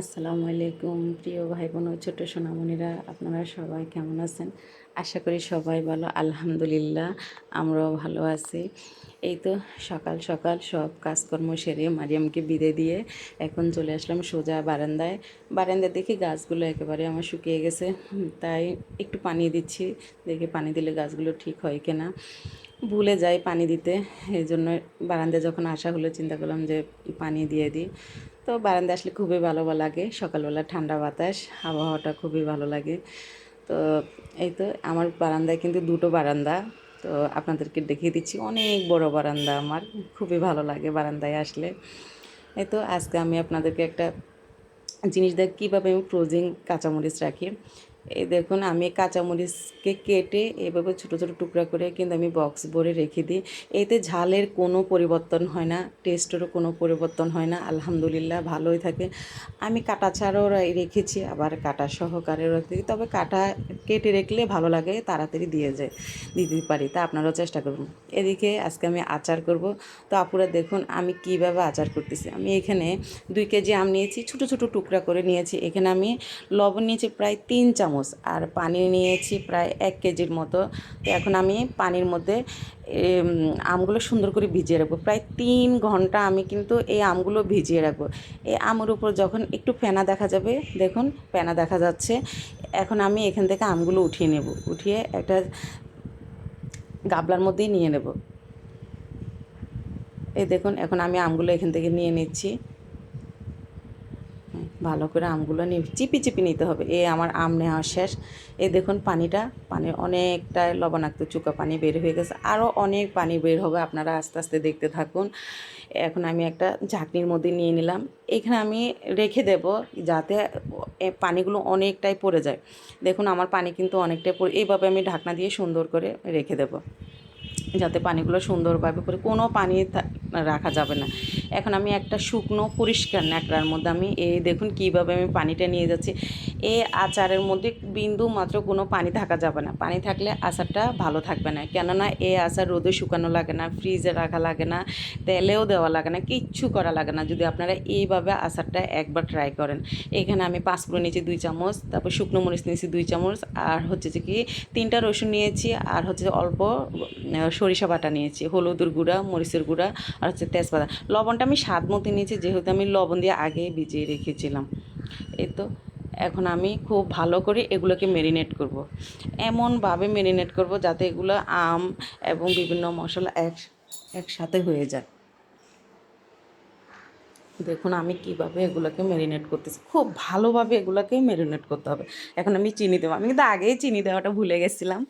আসসালামু আলাইকুম। প্রিয় ভাই বোন ছোটো সোনামণিরা, আপনারা সবাই কেমন আছেন? আশা করি সবাই ভালো, আলহামদুলিল্লাহ, আমরাও ভালো আছি। এই তো সকাল সকাল সব কাজকর্ম সেরে মারিয়ামকে বিদে দিয়ে এখন চলে আসলাম সোজা বারান্দায়। বারান্দায় দেখি গাছগুলো একেবারে আমার শুকিয়ে গেছে। তাই একটু পানি দিচ্ছি। দেখি পানি দিলে গাছগুলো ঠিক হয় কিনা। ভুলে যাই পানি দিতে। এই জন্য বারান্দায় যখন আসা হলো, চিন্তা করলাম যে পানি দিয়ে দিই। তো বারান্দা আসলে খুবই ভালো লাগে। সকালবেলা ঠান্ডা বাতাস, আবহাওয়াটা খুবই ভালো লাগে। তো এই তো আমার বারান্দায় কিন্তু দুটো বারান্দা। তো আপনাদেরকে দেখিয়ে দিচ্ছি, অনেক বড় বারান্দা আমার। খুবই ভালো লাগে বারান্দায় আসলে। এই তো আজকে আমি আপনাদেরকে একটা জিনিস দেখ কীভাবে আমি ফ্রোজিং কাঁচামরিচ রাখি। এই দেখুন, আমি কাঁচামরিচকে কেটে এভাবে ছোটো ছোটো টুকরা করে কিন্তু আমি বক্স ভরে রেখে দিই। এতে ঝালের কোনো পরিবর্তন হয় না টেস্টেরও কোনো পরিবর্তন হয় না। আলহামদুলিল্লাহ, ভালোই থাকে। আমি কাটা ছাড়াও রেখেছি, আবার কাটা সহকারে রাখতে তবে কাটা কেটে রাখলে ভালো লাগে, তাড়াতাড়ি দিয়ে যায়, দিতে পারি। তা আপনারাও চেষ্টা করুন। এদিকে আজকে আমি আচার করব। তো আপুরা দেখুন, আমি কীভাবে আচার করতেছি। আমি এখানে দুই কেজি আম নিয়েছি, ছোটো ছোটো টুকরা করে নিয়েছি। এখানে আমি লবণ নিয়েছি প্রায় তিন চামচ। চামচ। আর পানি নিয়েছি প্রায় এক কেজির মতো। তো এখন আমি পানির মধ্যে আমগুলো সুন্দর করে ভিজিয়ে রাখব। প্রায় তিন ঘণ্টা আমি কিন্তু এই আমগুলো ভিজিয়ে রাখব। এই আমের উপর যখন একটু ফেনা দেখা যাবে, দেখুন ফেনা দেখা যাচ্ছে। এখন আমি এখান থেকে আমগুলো উঠিয়ে নেব। উঠিয়ে একটা গাবলার মধ্যেই নিয়ে নেব। এই দেখুন, এখন আমি আমগুলো এখান থেকে নিয়ে নিচ্ছি। ভালো করে আমগুলো নিয়ে চিপি চিপি নিতে হবে। এ আমার আম নেওয়া শেষ। এ দেখুন পানিটা পানি অনেকটা লবণাক্ত চুকা পানি বের হয়ে গেছে। আরও অনেক পানি বের হবে, আপনারা আস্তে আস্তে দেখতে থাকুন। এখন আমি একটা ঝাঁকনির মধ্যে নিয়ে নিলাম। এখানে আমি রেখে দেব যাতে পানিগুলো অনেকটাই পড়ে যায়। দেখুন আমার পানি কিন্তু অনেকটাই পড়ে, এইভাবে আমি ঢাকনা দিয়ে সুন্দর করে রেখে দেবো। যাতে পানিগুলো সুন্দরভাবে করে কোনো পানি রাখা যাবে না। এখন আমি একটা শুকনো পরিষ্কার ন্যাকড়ার মধ্যে আমি এই দেখুন কীভাবে আমি পানিটা নিয়ে যাচ্ছি। এই আচারের মধ্যে বিন্দু মাত্র কোনো পানি থাকা যাবে না। পানি থাকলে আচারটা ভালো থাকবে না। কেননা এই আচার রোদে শুকানো লাগে না, ফ্রিজে রাখা লাগে না, তেলেও দেওয়া লাগে না, কিচ্ছু করা লাগে না। যদি আপনারা এইভাবে আচারটা একবার ট্রাই করেন, এখানে আমি পাঁচফোড়ন নিয়েছি দুই চামচ, তারপর শুকনো মরিচ নিয়েছি দুই চামচ, আর হচ্ছে যে কি তিনটা রসুন নিয়েছি, আর হচ্ছে অল্প সরিষা বাটা নিয়েছি, হলুদের গুঁড়া, মরিচের গুঁড়া আর হচ্ছে তেজপাতা। লবণটা আমি স্বাদ মতো নিয়েছি, যেহেতু আমি লবণ দিয়ে আগে ভিজিয়ে রেখেছিলাম। এই তো, এখন আমি খুব ভালো করে এগুলোকে মেরিনেট করব। এমনভাবে মেরিনেট করব যাতে এগুলো আম এবং বিভিন্ন মশলা এক একসাথে হয়ে যায়। দেখুন, আমি কীভাবে এগুলোকে ম্যারিনেট করতেছি। খুব ভালোভাবে এগুলোকে ম্যারিনেট করতে হবে। এখন আমি চিনি দেবো। আমি কিন্তু আগেই চিনি দেওয়াটা ভুলে গেছিলাম,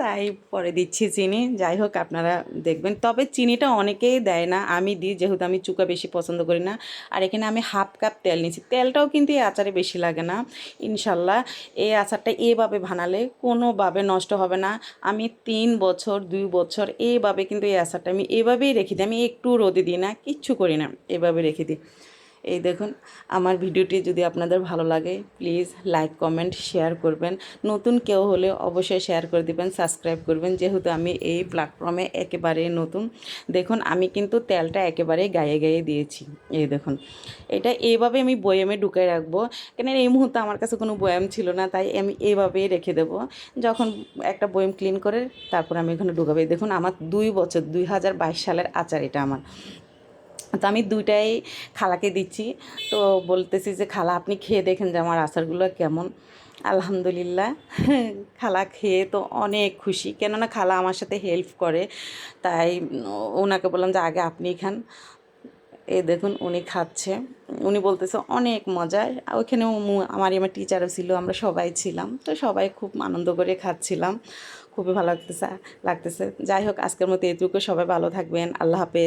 তাই পরে দিচ্ছি চিনি। যাই হোক, আপনারা দেখবেন। তবে চিনিটা অনেকেই দেয় না। আমি দিই, যেহেতু আমি চুকা বেশি পছন্দ করি না। আর এখানে আমি হাফ কাপ তেল নিচ্ছি তেলটাও কিন্তু এই আচারে বেশি লাগে না, ইনশাল্লাহ। এই আচারটা এভাবে বানালে কোনোভাবে নষ্ট হবে না। আমি তিন বছর, দুই বছর এইভাবে কিন্তু এই আচারটা আমি এভাবেই রেখে দিই। আমি একটু রোদে দিই না, কিচ্ছু করি না, এভাবে রেখে দিই। এই দেখুন, আমার ভিডিওটি যদি আপনাদের ভালো লাগে প্লিজ লাইক কমেন্ট শেয়ার করবেন। নতুন কেউ হলে অবশ্যই শেয়ার করে দিবেন সাবস্ক্রাইব করবেন। যেহেতু আমি এই প্ল্যাটফর্মে একেবারে নতুন, দেখুন, আমি কিন্তু তেলটা একেবারে গায়ে গায়ে দিয়েছি। এই দেখুন, এটা এইভাবে আমি বয়ামে ঢুকাই রাখব। কেন এই মুহূর্তে আমার কাছে কোনো বয়াম ছিল না, তাই আমি এইভাবেই রেখে দেবো। যখন একটা বয়াম ক্লিন করে, তারপর আমি এখানে ঢুকাবো। দেখুন, আমার দুই বছর, দুই হাজার বাইশ সালের আচার এটা আমার। তো আমি দুইটাই খালাকে দিচ্ছি। তো বলতেছি যে, খালা, আপনি খেয়ে দেখেন যে আমার আচারগুলো কেমন। আলহামদুলিল্লাহ, খালা খেয়ে তো অনেক খুশি। কেননা খালা আমার সাথে হেল্প করে। তাই ওনাকে বললাম যে, আগে আপনি খান। এ দেখুন, উনি খাচ্ছে। উনি বলতেছে, অনেক মজা। ওইখানেও আমারই আমার টিচারও ছিল, আমরা সবাই ছিলাম। তো সবাই খুব আনন্দ করে খাচ্ছিলাম। খুবই ভালো লাগতেছে লাগতেছে। যাই হোক, আজকের মতো এটুকু। সবাই ভালো থাকবেন। আল্লাহ হাফেজ।